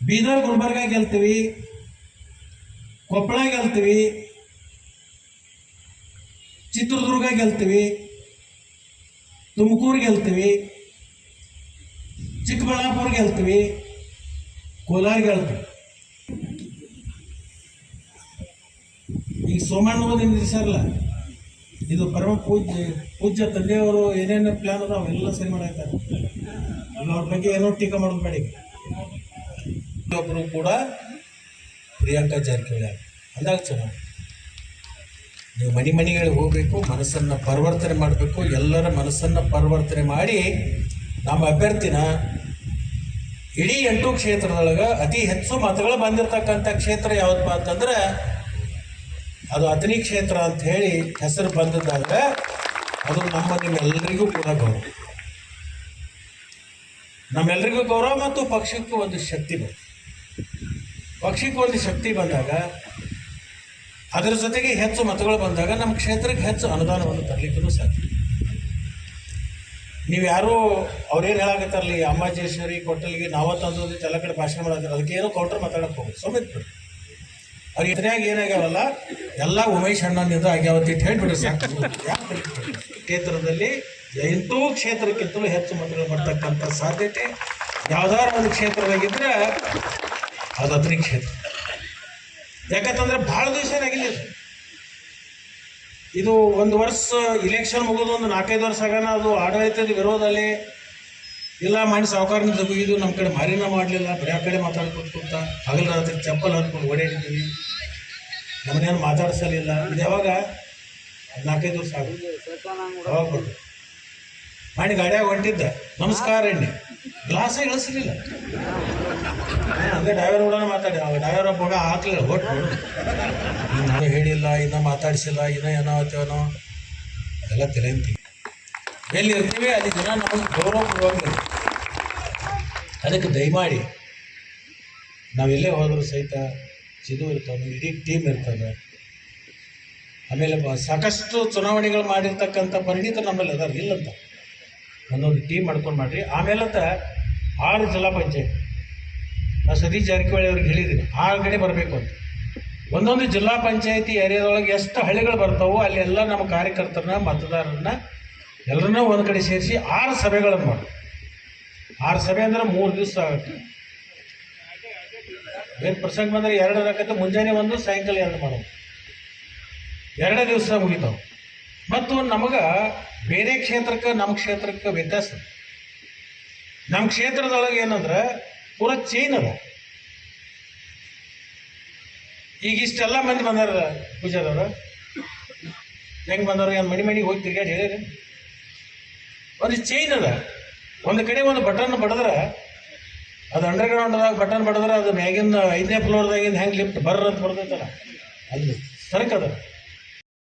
ಬೀದರ್, ಗುಲ್ಬರ್ಗ ಗೆಲ್ತೀವಿ. ಕೊಪ್ಪಳ ಗೆಲ್ತೀವಿ. ಚಿತ್ರದುರ್ಗ ಗೆಲ್ತೀವಿ. ತುಮಕೂರು ಗೆಲ್ತೀವಿ. ಚಿಕ್ಕಬಳ್ಳಾಪುರ ಗೆಲ್ತೀವಿ. ಕೋಲಾರ ಗೆಲ್ತೀವಿ. ಈಗ ಸೋಮಣ್ಣ ಓದಿ ನಿಲ್ಲಿಸಾರಲ್ಲ ಇದು ಪರಮ ಪೂಜ್ಯ ಪೂಜ್ಯ ತಂದೆಯವರು ಏನೇನು ಪ್ಲಾನ್ ಅದಾವ ಅವೆಲ್ಲ ಸರಿ ಅಲ್ಲ, ಅವ್ರ ಬಗ್ಗೆ ಏನೋ ಟೀಕೆ ಮಾಡೋದು ಬೇಡ. ಒಬ್ಬರು ಕೂಡ ಪ್ರಿಯಾಂಕಾ ಜಾರಕಿಹೊಳಿ. ಅಂದಾಗ ಚೆನ್ನಾಗಿ ನೀವು ಮನೆ ಮನೆಗಳಿಗೆ ಹೋಗಬೇಕು, ಮನಸ್ಸನ್ನು ಪರಿವರ್ತನೆ ಮಾಡಬೇಕು, ಎಲ್ಲರ ಮನಸ್ಸನ್ನು ಪರಿವರ್ತನೆ ಮಾಡಿ ನಮ್ಮ ಅಭ್ಯರ್ಥಿನ ಇಡೀ ಎಂಟು ಕ್ಷೇತ್ರದೊಳಗೆ ಅತಿ ಹೆಚ್ಚು ಮತಗಳು ಬಂದಿರತಕ್ಕಂಥ ಕ್ಷೇತ್ರ ಯಾವುದಪ್ಪ ಅಂತಂದ್ರೆ ಅದು ಅತನಿ ಕ್ಷೇತ್ರ ಅಂತ ಹೇಳಿ ಹೆಸರು ಬಂದದ್ದಾದ್ರೆ ಅದು ನಮ್ಮ ನಿಮ್ಮೆಲ್ಲರಿಗೂ ಕೂಡ ಗೌರವ. ನಮ್ಮೆಲ್ಲರಿಗೂ ಗೌರವ ಮತ್ತು ಪಕ್ಷಕ್ಕೂ ಒಂದು ಶಕ್ತಿ ಬಂತು ಪಕ್ಷಕ್ಕೆ ಶಕ್ತಿ ಬಂದಾಗ, ಅದರ ಜೊತೆಗೆ ಹೆಚ್ಚು ಮತಗಳು ಬಂದಾಗ ನಮ್ಮ ಕ್ಷೇತ್ರಕ್ಕೆ ಹೆಚ್ಚು ಅನುದಾನವನ್ನು ತರಲಿಕ್ಕೂ ಸಾಧ್ಯ. ನೀವು ಯಾರು ಅವ್ರೇನು ಹೇಳಾಕತ್ತಾರಲ್ಲ ಅಮ್ಮಾಜೇಶ್ವರಿ ಕೊಟ್ಟಲಿಗೆ ನಾವ ತಂದು ಎಲ್ಲ ಕಡೆ ಭಾಷಣ ಮಾಡಿದ್ರೆ ಅದಕ್ಕೆ ಏನೋ ಕೌಂಟರ್ ಮಾತಾಡಕ್ಕೆ ಹೋಗಿ ಸೋಮಿತ್ ಬಿಡಿ ಅವ್ರಿಗೆ ಇದ್ರಾಗ ಏನಾಗ್ಯಾವಲ್ಲ ಎಲ್ಲ ಉಮೇಶ್ ಅಣ್ಣನಿಂದ ಆಗ್ಯಾವತ್ತಿ ಹೇಳ್ಬಿಡ್ರಿ ಸಾಕು. ಕ್ಷೇತ್ರದಲ್ಲಿ ಎಂಟೂ ಕ್ಷೇತ್ರಕ್ಕಿಂತಲೂ ಹೆಚ್ಚು ಮತಗಳು ಬರ್ತಕ್ಕಂಥ ಸಾಧ್ಯತೆ. ಯಾವುದಾದ್ರು ಒಂದು ಕ್ಷೇತ್ರದಾಗಿದ್ರೆ ಅದು ಅದ್ರಿಗೆ ಕ್ಷೇತ್ರ ಯಾಕಂತಂದ್ರೆ ಭಾಳ ದಿವಸ ಏನಾಗಿಲ್ಲ ಇದು. ಒಂದು ವರ್ಷ ಇಲೆಕ್ಷನ್ ಮುಗಿದು ಒಂದು ನಾಲ್ಕೈದು ವರ್ಷ ಆಗೋಣ ಅದು ಆಡಳಿತದ ವಿರೋಧದಲ್ಲಿ ಇಲ್ಲ ಮಾಡಿ ಸಾವುಕಾರನ ಇದು ನಮ್ಮ ಕಡೆ ಮಾರಿನ ಮಾಡಲಿಲ್ಲ, ಬರೀ ಆ ಕಡೆ ಮಾತಾಡ್ಕೊತ ಕೂತ ಹಗಲು ರಾತ್ರಿ ಚಪ್ಪಲ್ ಹಾಕ್ಕೊಂಡು ಓಡಾಡಿದ್ದೀವಿ ನಮ್ಮನ್ನೇನು ಮಾತಾಡ್ಸಲಿಲ್ಲ. ಇದು ಯಾವಾಗ? ನಾಲ್ಕೈದು ವರ್ಷ ಆಗುತ್ತೆ ಯಾವಾಗ ಮಾಡಿ ಗಾಡಿಯಾಗ ಹೊಂಟಿದ್ದೆ. ನಮಸ್ಕಾರ ಎಣ್ಣೆ ಗ್ಲಾಸೇ ಇಳಿಸಲಿಲ್ಲ ಹಂಗೆ ಡ್ರೈವರ್ ಕೂಡ ಮಾತಾಡಿ ಅವಾಗ ಡ್ರೈವರ್ ಒಬ್ಬ ಹಾಕ್ಲಿಲ್ಲ ಒಟ್ಟು ನಾನು ಹೇಳಿಲ್ಲ, ಇನ್ನೂ ಮಾತಾಡಿಸಿಲ್ಲ, ಇನ್ನೂ ಏನೋ ಆತೇವನೋ ಅದೆಲ್ಲ ತಲೆ ಅಂತೀವಿ ಎಲ್ಲಿ ಇರ್ತೀವಿ ಅಲ್ಲಿ ಜನ ನಮಗೆ ಗೌರವಪೂರ್ವಕ ಅದಕ್ಕೆ ದಯಮಾಡಿ ನಾವೆಲ್ಲೇ ಹೋದರೂ ಸಹಿತ ಚಿದು ಇರ್ತವೆ ಇಡೀ ಟೀಮ್ ಇರ್ತದೆ. ಆಮೇಲೆ ಸಾಕಷ್ಟು ಚುನಾವಣೆಗಳು ಮಾಡಿರ್ತಕ್ಕಂಥ ಪರಿಣಿತ ನಮ್ಮಲ್ಲಿ ಅದಾರ, ಇಲ್ಲಂತ. ಒಂದೊಂದು ಟೀಮ್ ಮಾಡ್ಕೊಂಡು ಮಾಡಿರಿ. ಆಮೇಲೆ ಅಂತ ಆರು ಜಿಲ್ಲಾ ಪಂಚಾಯತ್. ನಾವು ಸತೀಶ್ ಜಾರಕಿಹೊಳಿ ಅವ್ರಿಗೆ ಹೇಳಿದ್ದೀನಿ ಆರು ಕಡೆ ಬರಬೇಕು ಅಂತ. ಒಂದೊಂದು ಜಿಲ್ಲಾ ಪಂಚಾಯತಿ ಏರಿಯಾದೊಳಗೆ ಎಷ್ಟು ಹಳ್ಳಿಗಳು ಬರ್ತಾವೋ ಅಲ್ಲೆಲ್ಲ ನಮ್ಮ ಕಾರ್ಯಕರ್ತರನ್ನ, ಮತದಾರರನ್ನ ಎಲ್ಲರನ್ನ ಒಂದು ಕಡೆ ಸೇರಿಸಿ ಆರು ಸಭೆಗಳನ್ನು ಮಾಡಿ ಆರು ಸಭೆ ಅಂದ್ರೆ ಮೂರು ದಿವಸ ಆಗುತ್ತೆ. ಏನು ಪ್ರಸಂಗ ಬಂದರೆ ಎರಡು ಆಗತ್ತೆ ಮುಂಜಾನೆ ಒಂದು, ಸಾಯಂಕಾಲ ಎರಡು ಮಾಡೋದು. ಎರಡೇ ದಿವಸ ಮುಗಿತಾವೆ. ಮತ್ತು ನಮಗೆ ಬೇರೆ ಕ್ಷೇತ್ರಕ್ಕೆ, ನಮ್ಮ ಕ್ಷೇತ್ರಕ್ಕೆ ವ್ಯತ್ಯಾಸ. ನಮ್ಮ ಕ್ಷೇತ್ರದೊಳಗೆ ಏನಂದ್ರೆ ಪೂರ ಚೈನ್ ಅದ. ಈಗ ಇಷ್ಟೆಲ್ಲ ಮಂದಿ ಬಂದಾರ ಪೂಜಾರವರು. ಹೆಂಗೆ ಬಂದವರು ಏನು ಮಡಿ ಮಡಿಗೆ ಹೋಗಿ ತಿರ್ಗಾಡಿ ಹೇಳಿರಿ ಒಂದು ಚೈನ್ ಅದ. ಒಂದು ಕಡೆ ಒಂದು ಬಟನ್ ಬಡದ್ರೆ, ಅದು ಅಂಡರ್ಗ್ರೌಂಡ್ದಾಗ ಬಟನ್ ಬಡದ್ರೆ, ಅದು ಮ್ಯಾಗಿಂದ ಐದನೇ ಫ್ಲೋರ್ದಾಗಿಂದ ಹೆಂಗೆ ಲಿಫ್ಟ್ ಬರ್ರ ಅಂತ ಬರ್ತೈತಲ್ಲ ಅಲ್ಲಿ ಸರಕ್ ಅದ.